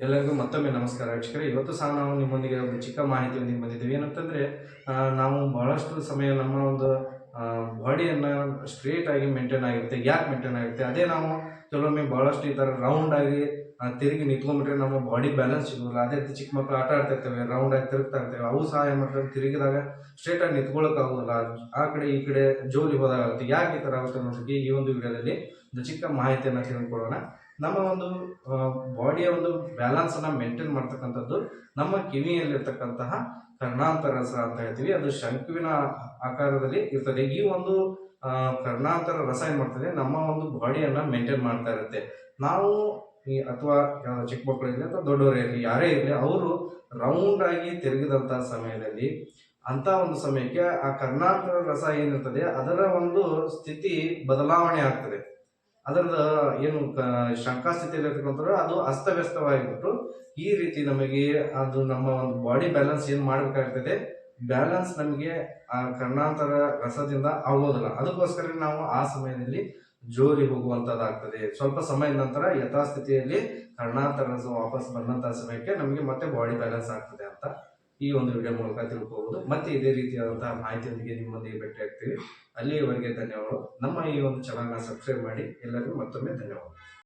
ಎಲ್ಲರಿಗೂ ಮತ್ತೊಮ್ಮೆ ನಮಸ್ಕಾರ ವೀಕ್ಷಕರೇ. ಇವತ್ತು ಸಹ ನಾವು ನಿಮ್ಮೊಂದಿಗೆ ಒಂದು ಚಿಕ್ಕ ಮಾಹಿತಿಯೊಂದಿಗೆ ಬಂದಿದ್ದೀವಿ. ಏನಂತಂದರೆ ನಾವು ಬಹಳಷ್ಟು ಸಮಯ ನಮ್ಮ ಒಂದು ಬಾಡಿಯನ್ನು ಸ್ಟ್ರೇಟ್ ಆಗಿ ಮೇಂಟೈನ್ ಆಗಿರುತ್ತೆ. ಯಾಕೆ ಮೇಂಟೈನ್ ಆಗುತ್ತೆ ಅದೇ ನಾವು ಕೆಲವೊಮ್ಮೆ ಬಹಳಷ್ಟು ಈ ಥರ ರೌಂಡ್ ಆಗಿ ತಿರುಗಿ ನಿಂತ್ಕೊಂಡ್ಬಿಟ್ರೆ ನಮ್ಮ ಬಾಡಿ ಬ್ಯಾಲೆನ್ಸ್ ಸಿಗೋಲ್ಲ ಅದೇ ರೀತಿ ಚಿಕ್ಕ ಮಕ್ಕಳು ಆಟ ಆಡ್ತಾ ಇರ್ತವೆ ರೌಂಡ್ ಆಗಿ ತಿರುಗ್ತಾ ಇರ್ತೇವೆ. ಅವು ಸಹ ಮಾಡ್ತಾರೆ ತಿರುಗಿದಾಗ ಸ್ಟ್ರೇಟ್ ಆಗಿ ನಿಂತ್ಕೊಳ್ಳೋಕ್ಕಾಗೋಲ್ಲ ಆ ಕಡೆ ಈ ಕಡೆ ಜೋಲಿ ಹೋದಾಗುತ್ತೆ ಯಾಕೆ ಈ ಥರ ಆಗುತ್ತೆ ಅನ್ನೋದಕ್ಕೆ ಈ ಒಂದು ವಿಡಿಯೋದಲ್ಲಿ ಒಂದು ಚಿಕ್ಕ ಮಾಹಿತಿಯನ್ನು ತಿಳ್ಕೊಳ್ಳೋಣ. ನಮ್ಮ ಒಂದು ಬಾಡಿಯ ಒಂದು ಬ್ಯಾಲೆನ್ಸ್ ಅನ್ನ ಮೇಂಟೈನ್ ಮಾಡ್ತಕ್ಕಂಥದ್ದು ನಮ್ಮ ಕಿವಿಯಲ್ಲಿರ್ತಕ್ಕಂತಹ ಕರ್ಣಾಂತರ ರಸ ಅಂತ ಹೇಳ್ತೀವಿ. ಅದು ಶಂಕುವಿನ ಆಕಾರದಲ್ಲಿ ಇರ್ತದೆ. ಈ ಒಂದು ಕರ್ಣಾಂತರ ರಸ ಏನ್ ಮಾಡ್ತದೆ? ನಮ್ಮ ಒಂದು ಬಾಡಿಯನ್ನ ಮೇಂಟೈನ್ ಮಾಡ್ತಾ ಇರುತ್ತೆ. ನಾವು ಈ, ಅಥವಾ ಚಿಕ್ಕ ಮಕ್ಕಳು ಇರಲಿ ಅಥವಾ ದೊಡ್ಡವರೇ ಇರಲಿ, ಯಾರೇ ಇರಲಿ, ಅವರು ರೌಂಡ್ ಆಗಿ ತಿರುಗಿದಂತಹ ಸಮಯದಲ್ಲಿ ಅಂತ ಒಂದು ಸಮಯಕ್ಕೆ ಆ ಕರ್ಣಾಂತರ ರಸ ಏನಿರ್ತದೆ, ಅದರ ಒಂದು ಸ್ಥಿತಿ ಬದಲಾವಣೆ ಆಗ್ತದೆ. ಅದರದ ಏನು ಶಂಕಾಸ್ಥಿತಿ ಶಂಕಾಸ್ಥಿತಿಯಲ್ಲಿ ಅದು ಅಸ್ತವ್ಯಸ್ತವಾಗಿಬಿಟ್ಟು ಈ ರೀತಿ ನಮಗೆ ಅದು ನಮ್ಮ ಒಂದು ಬಾಡಿ ಬ್ಯಾಲೆನ್ಸ್ ಏನು ಮಾಡಬೇಕಾಗ್ತದೆ? ಬ್ಯಾಲೆನ್ಸ್ ನಮಗೆ ಆ ಕರ್ಣಾಂತರ ರಸದಿಂದ ಆಗೋದಿಲ್ಲ. ಅದಕ್ಕೋಸ್ಕರ ನಾವು ಆ ಸಮಯದಲ್ಲಿ ಜೋರಿ ಹೋಗುವಂಥದ್ದಾಗ್ತದೆ. ಸ್ವಲ್ಪ ಸಮಯದ ನಂತರ ಯಥಾಸ್ಥಿತಿಯಲ್ಲಿ ಕರ್ಣಾಂತರ ರಸ ವಾಪಸ್ ಬಂದಂತಹ ಸಮಯಕ್ಕೆ ನಮಗೆ ಮತ್ತೆ ಬಾಡಿ ಬ್ಯಾಲೆನ್ಸ್ ಆಗ್ತದೆ ಅಂತ ಈ ಒಂದು ವಿಡಿಯೋ ಮೂಲಕ ತಿಳ್ಕೋಬಹುದು ಮತ್ತೆ ಇದೇ ರೀತಿಯಾದಂತಹ ಮಾಹಿತಿಯೊಂದಿಗೆ ನಿಮ್ಮೊಂದಿಗೆ ಭೇಟಿ ಆಗ್ತೀವಿ. ಅಲ್ಲಿಯವರೆಗೆ ಧನ್ಯವಾದಗಳು. ನಮ್ಮ ಈ ಒಂದು ಚಾನಲ್ನ ಸಬ್ಸ್ಕ್ರೈಬ್ ಮಾಡಿ. ಎಲ್ಲರಿಗೂ ಮತ್ತೊಮ್ಮೆ ಧನ್ಯವಾದ